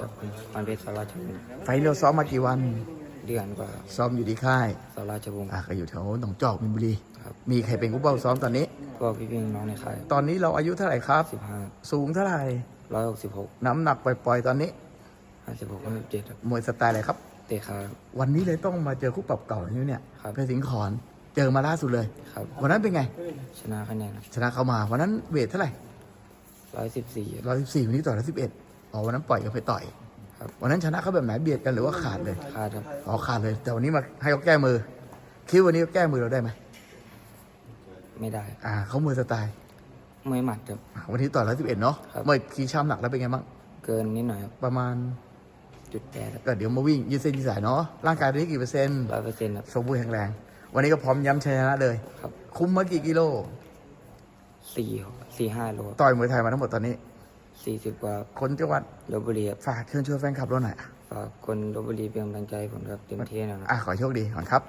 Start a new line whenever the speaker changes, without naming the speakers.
กับมันเพชรสาราชวงศ์
ไฟล์เราซ้อมมากี่วัน
เดือนกว่า
ซ้อมอยู่ที่ค่าย
สาราชวงศ์
อะก็อยู่แถวหนองจอกมินบุรี
ครับ
มีใครเป็นผู้เป้าซ้อมตอนนี้
ก็พี่พี่น้องในค่าย
ตอนนี้เราอายุเท่าไหร่ครับ
สิบห้า
สูงเท่าไหร่
ร้อยหกสิบหก
น้ำหนักปล่อยๆ ตอนนี้
ห้าสิบหกห้าสิบเจ็ด
มวยสไตล์อะไรครับ
เตะขา
วันนี้เลยต้องมาเจอคู่ปรับเก่าอย่างนี้เนี่ย
ครับ
เพชรสิงห์ขอนเจอมาล่าสุดเลย
ครับ
วันนั้นเป็นไง
ชนะคะแนน
ชนะเขามาวันนั้นเวทเท่าไหร่
ร้อยสิบสี่
ร้อยสิบสี่วันนี้ต่อร้อยสิบเอ็ด อ๋อวันนั้นปล่อยกันไปต่อย
ครับ
วันนั้นชนะเขาแบบไหนเบียดกันหรือว่าขาดเลย
คาดครับ
อ๋อขาดเลย แต่วันนี้มาให้เขาแก้มือ คิดว่าวันนี้เขาแก้มือเราได้ไหม
ไม่ได้
อ่าเขามือสไตล์
ไม่หมัดครับ
อะวันนี้ต่อร้อยสิบเอ็ดเนาะ
ครับ
เมื่อกี้ช่ำหนักแล้วเป็นไงบ้าง
เกินนิดหน่อยครับ
ประมาณ
จุดแปด
ก็เดี๋ยวมาวิ่งยืดเส้นยืดสายเนาะร่างกายตอนนี้กี่เปอร์เซ็นต์
ร้อยเปอร์เซ็นต์ครับ
สมบูรณ์แข็งแรง วันนี้ก็พร้อมย้ำชัยชนะเลย
ครับ
คุ้มมากี่กิโล
สี่สี่ห้าโล
ต่อยมวยไทยมาทั้งหมดตอนนี้
สี่สิบกว่า
คนจังหวัด
ลบบุรีครับ
ฝากเชิญชวนแฟนคลับเราหน่อย
ฝากคนลบบุรีเป็นกำลังใจให้ผมครับเต็มที่นะครับ
อะขอโชคดีก่อนครับ